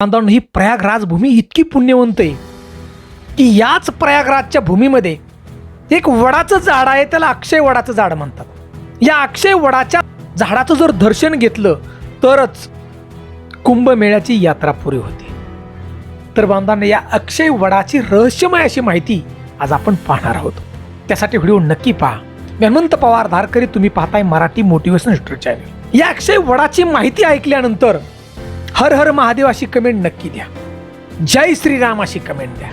बांधवांनो ही प्रयागराज भूमी इतकी पुण्यवंत आहे की याच प्रयागराजच्या भूमीमध्ये एक वडाचं झाड आहे त्याला अक्षय वडाचं झाड म्हणतात. या अक्षय वडाच्या झाडाचं जर दर्शन घेतलं तरच कुंभमेळ्याची यात्रा पुरी होते. तर बांधवांना या अक्षय वडाची रहस्यमय अशी माहिती आज आपण पाहणार आहोत. त्यासाठी व्हिडिओ नक्की पहा. मी अनंत पवार धारकरी तुम्ही पाहताय मराठी मोटिवेशन चॅनल. या अक्षय वडाची माहिती ऐकल्यानंतर हर हर महादेव अशी कमेंट नक्की द्या. जय श्रीराम अशी कमेंट द्या.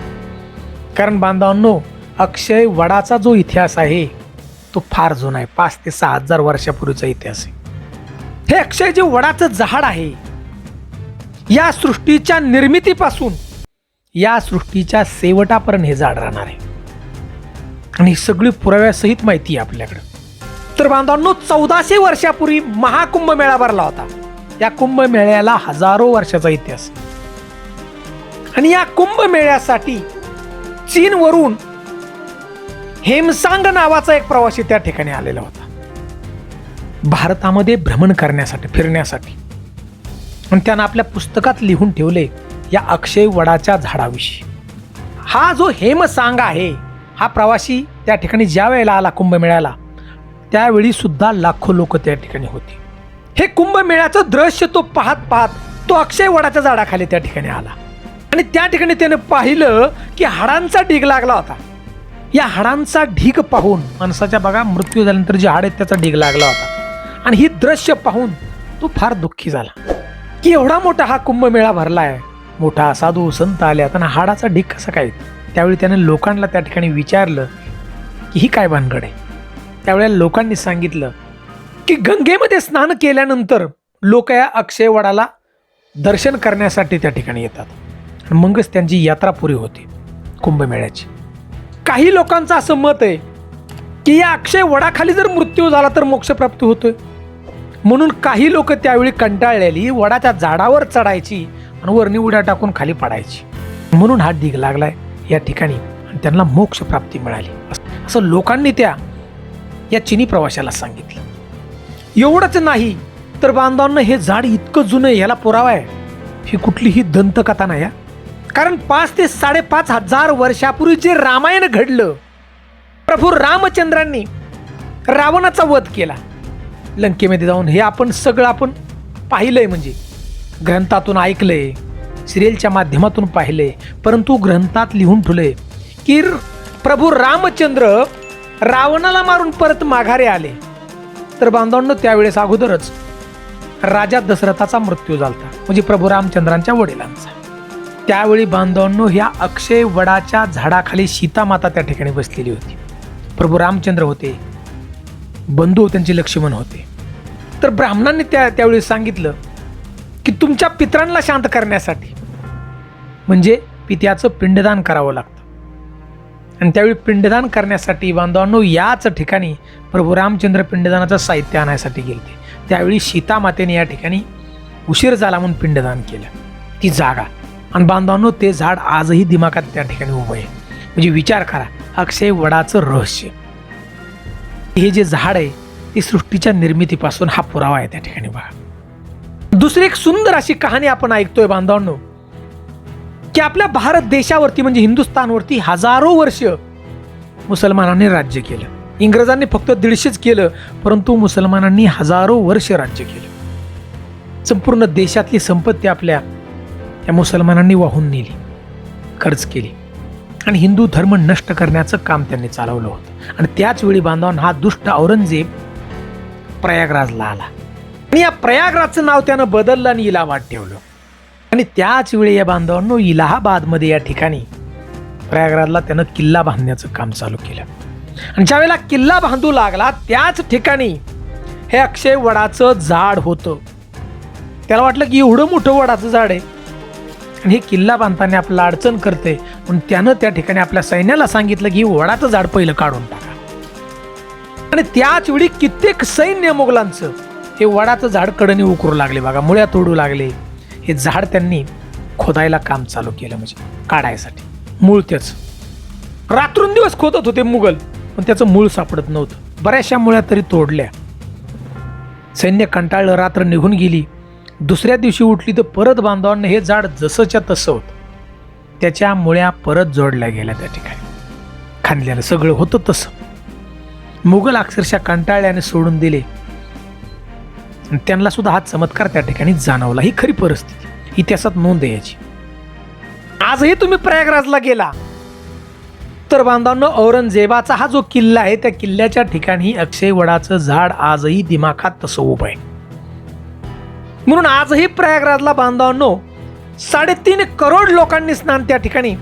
कारण बांधवांनो अक्षय वडाचा जो इतिहास आहे तो फार जुना आहे. पाच ते सहा हजार वर्षापूर्वीचा इतिहास आहे. हे अक्षय जे वडाचं झाड आहे या सृष्टीच्या निर्मितीपासून या सृष्टीच्या शेवटापर्यंत हे झाड राहणार आहे. आणि ही सगळी पुराव्यासहित माहिती आहे आपल्याकडं. तर बांधवांनो चौदाशे वर्षापूर्वी महाकुंभ मेळा भरला होता. या कुंभमेळ्याला हजारो वर्षाचा इतिहास. आणि या कुंभमेळ्यासाठी चीनवरून हेमसांग नावाचा एक प्रवासी त्या ठिकाणी आलेला होता. भारतामध्ये भ्रमण करण्यासाठी फिरण्यासाठी. आणि त्यानं आपल्या पुस्तकात लिहून ठेवले या अक्षय वडाच्या झाडाविषयी. हा जो हेमसांग आहे हा प्रवासी त्या ठिकाणी ज्या वेळेला आला कुंभमेळ्याला त्यावेळी सुद्धा लाखो लोक त्या ठिकाणी होती. हे कुंभमेळ्याचं दृश्य तो पाहत पाहत तो अक्षय वडाच्या झाडाखाली त्या ठिकाणी आला. आणि त्या ठिकाणी त्याने पाहिलं की हाडांचा ढीग लागला होता. या हाडांचा ढीग पाहून माणसाच्या बघा मृत्यू झाल्यानंतर जे हाड आहेत त्याचा ढीग लागला होता. आणि ही दृश्य पाहून तो फार दुःखी झाला. की एवढा मोठा हा कुंभमेळा भरला आहे मोठा साधू संत आल्या त्यांना हाडाचा ढीग कसा काय? त्यावेळी त्याने लोकांना त्या ठिकाणी विचारलं की ही काय भानगड आहे? त्यावेळेला लोकांनी सांगितलं की गंगेमध्ये स्नान केल्यानंतर लोक या अक्षय वडाला दर्शन करण्यासाठी त्या ठिकाणी येतात. आणि मगच त्यांची यात्रा पुरी होते कुंभमेळ्याची. काही लोकांचं असं मत आहे की या अक्षय वडाखाली जर मृत्यू झाला तर मोक्षप्राप्ती होतोय. म्हणून काही लोक त्यावेळी कंटाळलेली वडाच्या झाडावर चढायची आणि वरणी उड्या टाकून खाली पडायची. म्हणून हा ढीग लागलाय या ठिकाणी आणि त्यांना मोक्ष प्राप्ती मिळाली. असं लोकांनी त्या या चिनी प्रवाशाला सांगितलं. एवढंच नाही तर बांधवांना हे झाड इतकं जुनं याला पुरावा आहे. ही कुठलीही दंतकथा नाही या कारण पाच ते साडेपाच हजार वर्षापूर्वी जे रामायण घडलं. प्रभू रामचंद्रांनी रावणाचा वध केला. लंकेमध्ये जाऊन हे आपण सगळं आपण पाहिलंय म्हणजे. ग्रंथातून ऐकलंय सिरियलच्या माध्यमातून पाहिलंय परंतु ग्रंथात लिहून ठेवलंय की प्रभू रामचंद्र रावणाला मारून परत माघारे आले. तर बांधवांनो त्यावेळेस अगोदरच राजा दशरथाचा मृत्यू झाला म्हणजे प्रभू रामचंद्रांच्या वडिलांचा. त्यावेळी बांधवांनो ह्या अक्षय वडाच्या झाडाखाली सीतामाता त्या ठिकाणी बसलेली होती. प्रभू रामचंद्र होते बंधू त्यांचे लक्ष्मण होते. तर ब्राह्मणांनी त्या त्यावेळी सांगितलं की तुमच्या पित्रांना शांत करण्यासाठी म्हणजे पित्याचं पिंडदान करावं लागतं. आणि त्यावेळी पिंडदान करण्यासाठी बांधवांनो याच ठिकाणी प्रभू रामचंद्र पिंडदानाचं साहित्य आणायसाठी गेले त्यावेळी सीतामातेने या ठिकाणी उशीर झाला म्हणून पिंडदान केलं. ती जागा. आणि बांधवांनो ते झाड आजही दिमागात त्या ठिकाणी उभं आहे. म्हणजे विचार करा अक्षय वडाचं रहस्य. हे जे झाड आहे ते सृष्टीच्या निर्मितीपासून हा पुरावा आहे त्या ठिकाणी बघा. दुसरी एक सुंदर अशी कहाणी आपण ऐकतोय बांधवांनो. की आपल्या भारत देशावरती म्हणजे हिंदुस्थानवरती हजारो वर्ष मुसलमानांनी राज्य केलं. इंग्रजांनी फक्त दीडशेच केलं परंतु मुसलमानांनी हजारो वर्ष राज्य केलं. संपूर्ण देशातली संपत्ती आपल्या त्या मुसलमानांनी वाहून नेली खर्च केली. आणि हिंदू धर्म नष्ट करण्याचं काम त्यांनी चालवलं होतं. आणि त्याच वेळी बांधवांना हा दुष्ट औरंगजेब प्रयागराजला आला. आणि या प्रयागराजचं नाव त्यानं बदललं आणि इलाहाबाद ठेवलं. आणि त्याच वेळी या बांधवांनो इलाहाबादमध्ये या ठिकाणी प्रयागराजला त्यानं किल्ला बांधण्याचं काम चालू केलं. आणि ज्यावेळेला किल्ला बांधू लागला त्याच ठिकाणी हे अक्षय वडाचं झाड होतं. त्याला वाटलं की एवढं मोठं वडाचं झाड आहे. आणि हे किल्ला बांधताना आपल्याला अडचण करते पण त्यानं त्या ठिकाणी आपल्या सैन्याला सांगितलं की वडाचं झाड पहिलं काढून टाका. आणि त्याच वेळी कित्येक सैन्य मुघलांचं हे वडाचं झाड कडणी उकरू लागले बघा मुळ्या तोडू लागले. हे झाड त्यांनी खोदायला काम चालू केलं म्हणजे काढायसाठी. मूळ त्याचं. रात्रंदिवस खोदत होते मुघल पण त्याचं मूळ सापडत नव्हतं. बऱ्याचशा मुळ्या तरी तोडल्या. सैन्य कंटाळलं रात्र निघून गेली. दुसऱ्या दिवशी उठली तर परत बांधवांना हे झाड जसंच्या तसं होतं. त्याच्या मुळ्या परत जोडल्या गेल्या त्या ठिकाणी. खांदल्यानं सगळं होतं तसं. मुघल अक्षरशः कंटाळल्याने सोडून दिले. त्यांना सुद्धा हा चमत्कार त्या ठिकाणी जाणवला. ही खरी परिस्थिती. इतिहासात नोंद आहे याची. आजही तुम्ही प्रयागराजला गेला. तर बांधवांनो औरंगजेबाचा हा जो किल्ला आहे त्या किल्ल्याच्या ठिकाणी अक्षय वडाचं झाड आजही दिमाखात तसं उभं आहे. म्हणून आजही प्रयागराजला बांधवांनो साडेतीन करोड लोकांनी स्नान त्या ठिकाणी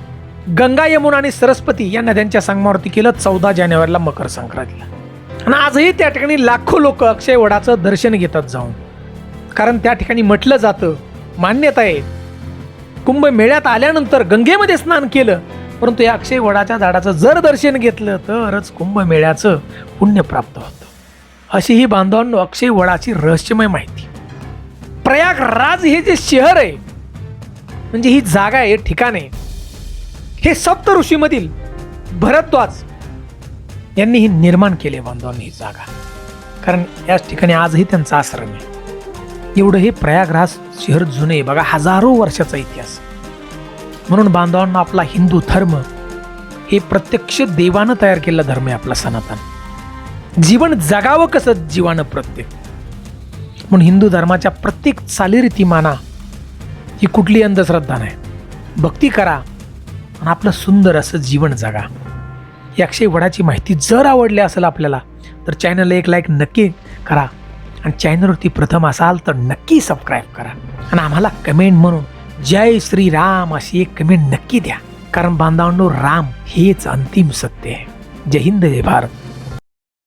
गंगा यमुना आणि सरस्वती या नद्यांच्या संगमावरती केलं. चौदा जानेवारीला मकर संक्रांतीला. आणि आजही त्या ठिकाणी लाखो लोक अक्षय वडाचं दर्शन घेतात जाऊन. कारण त्या ठिकाणी म्हटलं जातं मान्यता आहे. कुंभमेळ्यात आल्यानंतर गंगेमध्ये स्नान केलं परंतु या अक्षय वडाच्या झाडाचं जर दर्शन घेतलं तरच कुंभमेळ्याचं पुण्य प्राप्त होतं. अशी ही बांधवांनो अक्षय वडाची रहस्यमय माहिती. प्रयागराज हे जे शहर आहे म्हणजे ही जागा आहे ठिकाण आहे हे सप्त ऋषीमधील भरद्वाज यांनीही निर्माण केले बांधवांनी ही जागा. कारण याच ठिकाणी आजही त्यांचा आश्रम आहे. एवढं हे प्रयागराज शहर जुने बघा हजारो वर्षाचा इतिहास. म्हणून बांधवांना आपला हिंदू धर्म हे प्रत्यक्ष देवानं तयार केलेला धर्म आहे आपला सनातन. जीवन जगावं कसं जीवानं प्रत्येक? म्हणून हिंदू धर्माच्या प्रत्येक चालीरीती माना. ही कुठली अंधश्रद्धा नाही. भक्ती करा आणि आपलं सुंदर असं जीवन जगा. या अक्षय वडाची माहिती जर आवडली असेल आपल्याला तर चॅनलला एक लाईक नक्की करा. आणि चॅनलवरती प्रथम असाल तर नक्की सबस्क्राईब करा. आणि आम्हाला कमेंट म्हणून जय श्री राम अशी एक कमेंट नक्की द्या. कारण बांधवांनो राम हेच अंतिम सत्य आहे. जय हिंद जय भारत.